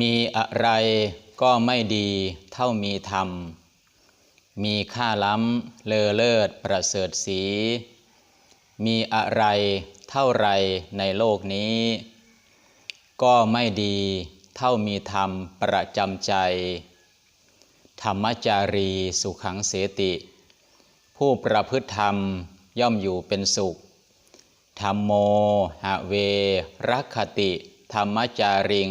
มีอะไรก็ไม่ดีเท่ามีธรรม มีค่าล้ำเลอเลิศประเสริฐสี มีอะไรเท่าไรในโลกนี้ ก็ไม่ดีเท่ามีธรรมประจำใจ ธรรมจารีสุขังเสติ ผู้ประพฤติธรรมย่อมอยู่เป็นสุข ธรรมโมหะเวรักขติ ธรรมจาริง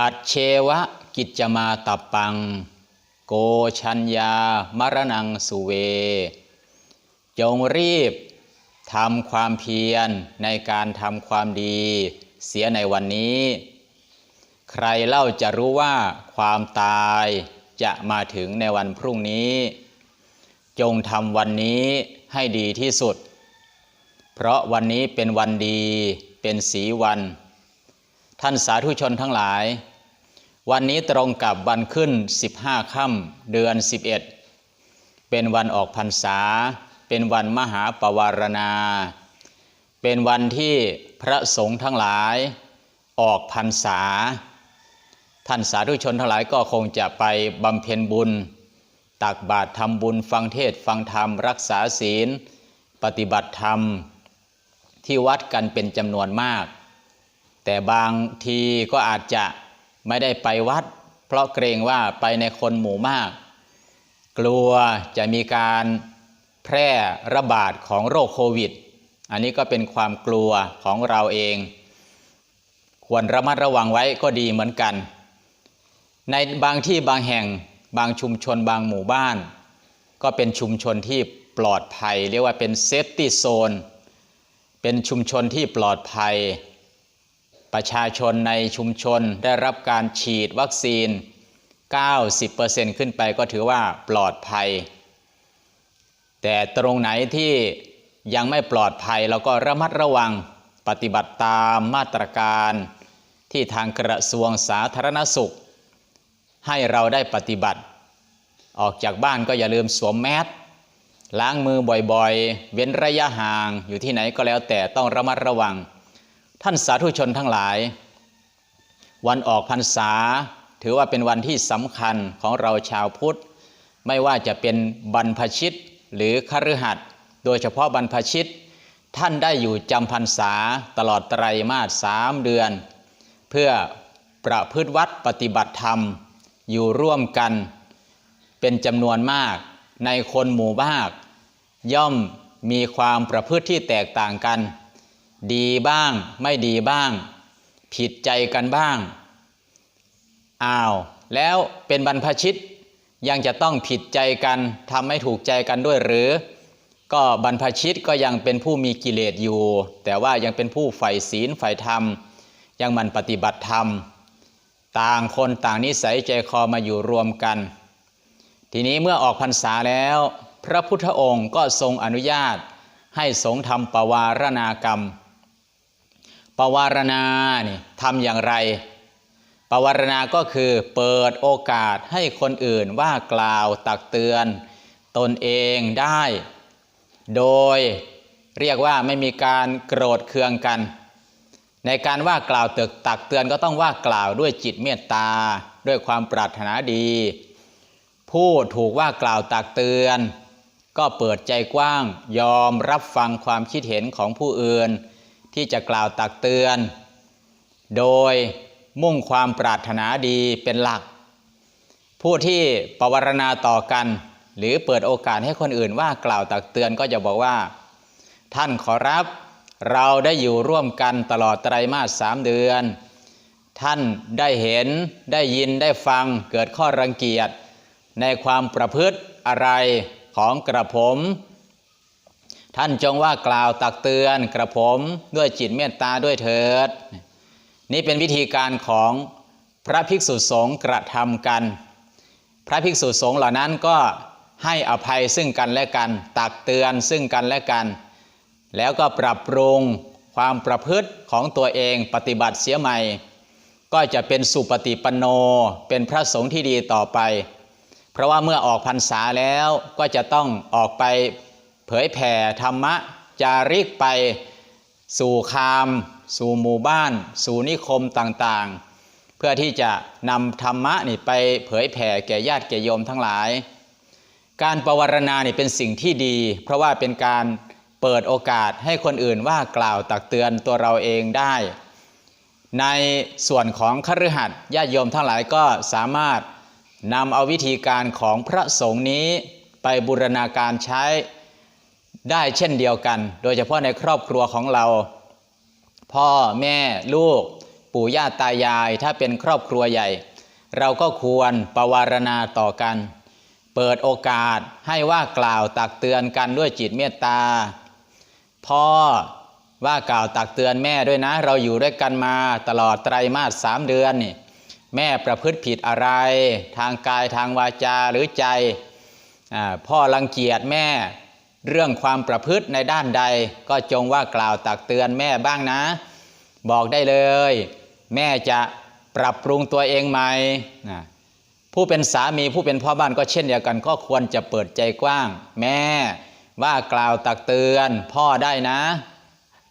อัจเชวะกิจมาตับปัง โกชัญญามรณังสุเว จงรีบทำความเพียรในการทำความดีเสียในวันนี้ ใครเล่าจะรู้ว่าความตายจะมาถึงในวันพรุ่งนี้ จงทำวันนี้ให้ดีที่สุด เพราะวันนี้เป็นวันดีเป็นสีวัน ท่านสาธุชนทั้งหลาย วันนี้ตรงกับวันขึ้น 15ค่ำเดือน 11 เป็นวันออกพรรษา เป็นวันมหาปวารณา เป็นวันที่พระสงฆ์ทั้งหลายออกพรรษา ท่านสาธุชนทั้งหลายก็คงจะไปบำเพ็ญบุญ ตักบาตรทำบุญฟังเทศฟังธรรมรักษาศีล ปฏิบัติธรรม ที่วัดกันเป็นจำนวนมาก แต่บางทีก็อาจจะ ไม่ได้ไปวัด เพราะเกรงว่าไปในคนหมู่มาก กลัวจะมีการแพร่ระบาดของโรคโควิด อันนี้ก็เป็นความกลัวของเราเอง ควรระมัดระวังไว้ก็ดีเหมือนกัน ในบางที่บางแห่งบางชุมชนบางหมู่บ้าน ก็เป็นชุมชนที่ปลอดภัย เรียกว่าเป็นเซฟตี้โซนเป็นชุมชนที่ปลอดภัย ประชาชนในชุมชนได้รับการฉีดวัคซีน 90%ขึ้นไปก็ถือว่าปลอดภัย แต่ตรงไหนที่ยังไม่ปลอดภัยเราก็ระมัดระวังปฏิบัติตามมาตรการ ที่ทางกระทรวงสาธารณสุข ให้เราได้ปฏิบัติ ออกจากบ้านก็อย่าลืมสวมแมสล้างมือบ่อยๆ เว้นระยะห่างอยู่ที่ไหนก็แล้วแต่ต้องระมัดระวัง ท่านสาธุชนทั้งหลาย วันออกพรรษา ถือว่าเป็นวันที่สำคัญของเราชาวพุทธ ไม่ว่าจะเป็นบรรพชิตหรือคฤหัสถ์โดยเฉพาะบรรพชิต ท่านได้อยู่จำพรรษาตลอดไตรมาสสามเดือน เพื่อประพฤติวัดปฏิบัติธรรม อยู่ร่วมกัน เป็นจำนวนมากในคนหมู่มาก ย่อมมีความประพฤติที่แตกต่างกัน ดีบ้าง ไม่ดีบ้าง ผิดใจกันบ้าง อ้าว แล้วเป็นบรรพชิตยังจะต้องผิดใจกันทำไม่ถูกใจกันด้วยหรือ ก็บรรพชิตก็ยังเป็นผู้มีกิเลสอยู่ แต่ว่ายังเป็นผู้ใฝ่ศีลใฝ่ธรรม ยังมันปฏิบัติธรรม ต่างคนต่างนิสัยใจคอมาอยู่รวมกัน ทีนี้เมื่อออกพรรษาแล้ว พระพุทธองค์ก็ทรงอนุญาตให้สงฆ์ทำปวารณากรรม ปวารณานี่ทำอย่างไร ปวารณาก็คือเปิดโอกาสให้คนอื่นว่ากล่าวตักเตือน ตนเองได้ โดยเรียกว่าไม่มีการโกรธเคืองกัน ในการว่ากล่าวตึกตักเตือนก็ต้องว่ากล่าวด้วยจิตเมตตา ด้วยความปรารถนาดี ผู้ถูกว่ากล่าวตักเตือน ก็เปิดใจกว้างยอมรับฟังความคิดเห็นของผู้อื่น ที่จะกล่าวตักเตือน โดยมุ่งความปรารถนาดีเป็นหลัก ผู้ที่ปวารณาต่อกัน หรือเปิดโอกาสให้คนอื่นว่ากล่าวตักเตือนก็จะบอกว่า ท่านขอรับ เราได้อยู่ร่วมกันตลอดไตรมาสสามเดือน ท่านได้เห็นได้ยินได้ฟังเกิดข้อรังเกียจ ในความประพฤติอะไรของกระผม ท่านจงว่ากล่าวตักเตือนกระผมด้วยจิตเมตตาด้วยเถิด นี่เป็นวิธีการของพระภิกษุสงฆ์กระทำกัน พระภิกษุสงฆ์เหล่านั้นก็ให้อภัยซึ่งกันและกัน ตักเตือนซึ่งกันและกัน แล้วก็ปรับปรุงความประพฤติของตัวเองปฏิบัติเสียใหม่ ก็จะเป็นสุปฏิปันโนเป็นพระสงฆ์ที่ดีต่อไป เพราะว่าเมื่อออกพรรษาแล้วก็จะต้องออกไป เผยแผ่ธรรมะจาริกไปสู่คาม สู่หมู่บ้าน สู่นิคมต่างๆ เพื่อที่จะนำธรรมะนี่ไปเผยแผ่แก่ญาติแก่โยมทั้งหลาย การประวารณานี่เป็นสิ่งที่ดี เพราะว่าเป็นการเปิดโอกาสให้คนอื่นว่ากล่าวตักเตือนตัวเราเองได้ ในส่วนของคฤหัสถ์ญาติโยมทั้งหลายก็สามารถนำเอาวิธีการของพระสงฆ์นี้ไปบูรณาการใช้ ได้เช่นเดียวกัน โดยเฉพาะในครอบครัวของเรา พ่อแม่ลูก ปู่ย่าตายาย ถ้าเป็นครอบครัวใหญ่ เราก็ควรประวารณาต่อกัน เปิดโอกาสให้ว่ากล่าวตักเตือนกันด้วยจิตเมตตา พ่อว่ากล่าวตักเตือนแม่ด้วยนะ เราอยู่ด้วยกันมาตลอดไตรมาสสามเดือนนี่แม่ประพฤติผิดอะไร ทางกายทางวาจาหรือใจอพ่อรังเกียจแม่ เรื่องความประพฤติในด้านใดก็จงว่ากล่าวตักเตือนแม่บ้างนะ บอกได้เลย แม่จะปรับปรุงตัวเองไหมนะผู้เป็นสามีผู้เป็นพ่อบ้านก็เช่นเดียวกัน ก็ควรจะเปิดใจกว้าง แม่ว่ากล่าวตักเตือนพ่อได้นะ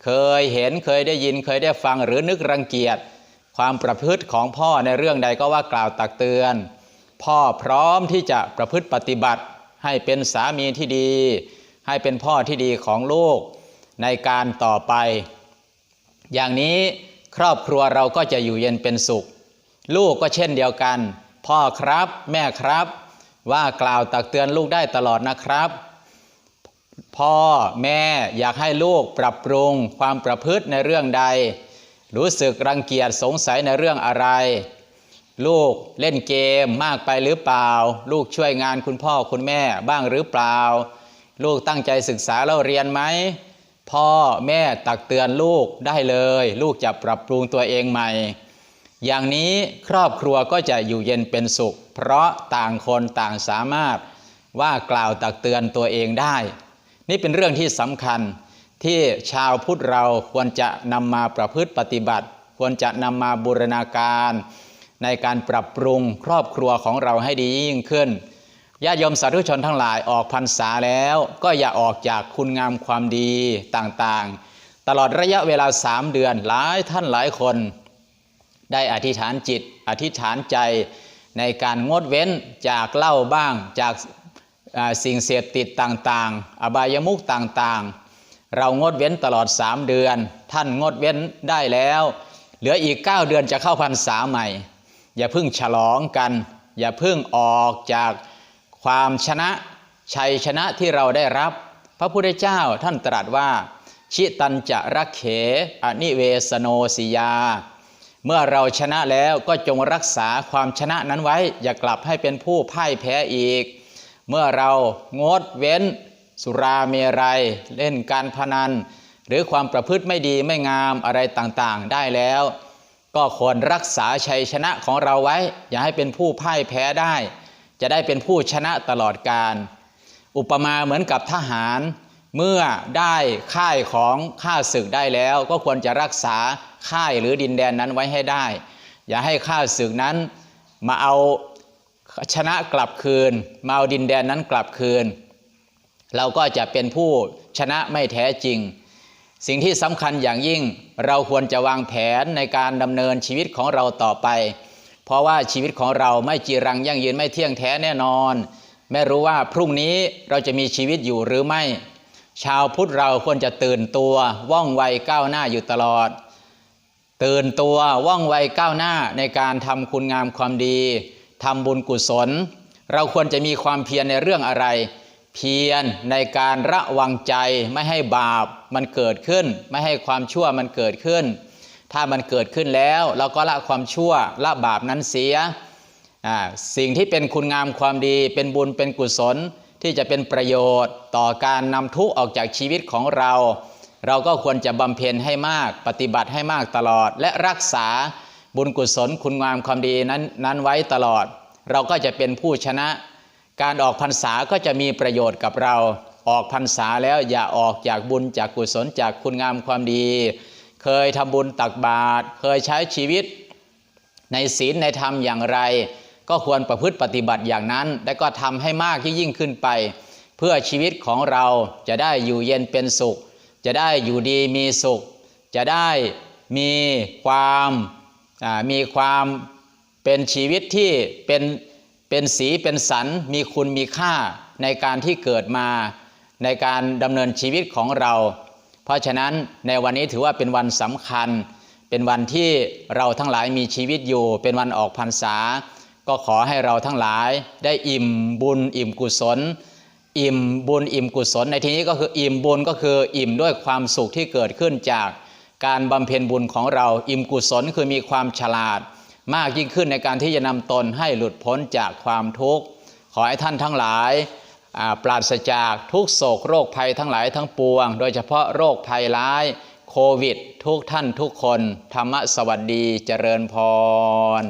เคยเห็นเคยได้ยินเคยได้ฟังหรือนึกรังเกียจ ความประพฤติของพ่อในเรื่องใดก็ว่ากล่าวตักเตือน พ่อพร้อมที่จะประพฤติปฏิบัติให้เป็นสามีที่ดี ให้เป็นพ่อที่ดีของลูกในการต่อไป อย่างนี้ครอบครัวเราก็จะอยู่เย็นเป็นสุข ลูกก็เช่นเดียวกัน พ่อครับแม่ครับ ว่ากล่าวตักเตือนลูกได้ตลอดนะครับ พ่อแม่อยากให้ลูกปรับปรุงความประพฤติในเรื่องใด รู้สึกรังเกียจสงสัยในเรื่องอะไร ลูกเล่นเกมมากไปหรือเปล่า ลูกช่วยงานคุณพ่อคุณแม่บ้างหรือเปล่า ลูกตั้งใจศึกษาแล้วเรียนไหมพ่อแม่ตักเตือนลูกได้เลย ลูกจะปรับปรุงตัวเองใหม่ อย่างนี้ครอบครัวก็จะอยู่เย็นเป็นสุข เพราะต่างคนต่างสามารถว่ากล่าวตักเตือนตัวเองได้ นี่เป็นเรื่องที่สำคัญที่ชาวพุทธเราควรจะนำมาประพฤติปฏิบัติ ควรจะนำมาบูรณาการ ในการปรับปรุงครอบครัวของเราให้ดียิ่งขึ้น ญาติโยมสาธุชนทั้งหลายออกพรรษาแล้ว ก็อย่าออกจากคุณงามความดีต่างๆ ตลอดระยะเวลาสามเดือนหลายท่านหลายคน ได้อธิษฐานจิต อธิษฐานใจในการงดเว้นจากเหล้าบ้างจากสิ่งเสพติดต่างๆ อบายมุขต่างๆ เรางดเว้นตลอดสามเดือน ท่านงดเว้นได้แล้ว เหลืออีก 9 เดือนจะเข้าพรรษาใหม่ อย่าเพิ่งฉลองกัน อย่าเพิ่งออกจาก ความชนะชัยชนะที่เราได้รับ พระพุทธเจ้าท่านตรัสว่า ชิตันจะรักเขอนิเวสโนสิยา เมื่อเราชนะแล้วก็จงรักษาความชนะนั้นไว้ อย่ากลับให้เป็นผู้พ่ายแพ้อีก เมื่อเรางดเว้น สุราเมรัยเล่นการพนัน หรือความประพฤติไม่ดีไม่งามอะไรต่างๆ ได้แล้ว ก็ควรรักษาชัยชนะของเราไว้ อย่าให้เป็นผู้พ่ายแพ้ได้ จะได้เป็นผู้ชนะตลอดการ อุปมาเหมือนกับทหาร เมื่อได้ค่ายของข้าศึกได้แล้ว ก็ควรจะรักษาค่ายหรือดินแดนนั้นไว้ให้ได้ อย่าให้ข้าศึกนั้นมาเอาชนะกลับคืน มาเอาดินแดนนั้นกลับคืน เราก็จะเป็นผู้ชนะไม่แท้จริง สิ่งที่สำคัญอย่างยิ่งเราควรจะวางแผนในการดำเนินชีวิตของเราต่อไป เพราะว่าชีวิตของเราไม่จีรังยั่งยืนไม่เที่ยงแท้แน่นอน ไม่รู้ว่าพรุ่งนี้เราจะมีชีวิตอยู่หรือไม่ ชาวพุทธเราควรจะตื่นตัวว่องไวก้าวหน้าอยู่ตลอด ตื่นตัวว่องไวก้าวหน้าในการทำคุณงามความดีทำบุญกุศล เราควรจะมีความเพียรในเรื่องอะไร เพียรในการระวังใจไม่ให้บาปมันเกิดขึ้น ไม่ให้ความชั่วมันเกิดขึ้น ถ้ามันเกิดขึ้นแล้ว เราก็ละความชั่วละบาปนั้นเสีย สิ่งที่เป็นคุณงามความดี เป็นบุญเป็นกุศลที่จะเป็นประโยชน์ต่อการนำทุกข์ออกจากชีวิตของเรา เราก็ควรจะบำเพ็ญให้มากปฏิบัติให้มากตลอด และรักษาบุญกุศลคุณงามความดีนั้นนั้นไว้ตลอด เราก็จะเป็นผู้ชนะ การออกพรรษาก็จะมีประโยชน์กับเรา ออกพรรษาแล้วอย่าออกจากบุญจากกุศลจากคุณงามความดี เคยทำบุญตักบาตรเคยใช้ชีวิต ในศีลในธรรมอย่างไร ก็ควรประพฤติปฏิบัติอย่างนั้น และก็ทำให้มากที่ยิ่งขึ้นไป เพื่อชีวิตของเราจะได้อยู่เย็นเป็นสุข จะได้อยู่ดีมีสุข จะได้มีความมีความเป็นชีวิตที่เป็นเป็นสีเป็นสันมีคุณมีค่าในการที่เกิดมาในการดำเนินชีวิตของเรา เพราะฉะนั้นในวันนี้ถือว่าเป็นวันสำคัญ เป็นวันที่เราทั้งหลายมีชีวิตอยู่ เป็นวันออกพรรษา ก็ขอให้เราทั้งหลายได้อิ่มบุญอิ่มกุศล อิ่มบุญอิ่มกุศล ในที่นี้ก็คืออิ่มบุญก็คืออิ่มด้วยความสุขที่เกิดขึ้นจากการบำเพ็ญบุญของเราอิ่มกุศลคือมีความฉลาด มากยิ่งขึ้นในการที่จะนำตนให้หลุดพ้นจากความทุกข์ ขอให้ท่านทั้งหลาย ปราศจากทุกโศกโรคภัยทั้งหลายทั้งปวง โดยเฉพาะโรคภัยร้ายโควิด ทุกท่านทุกคน ธรรมสวัสดีเจริญพร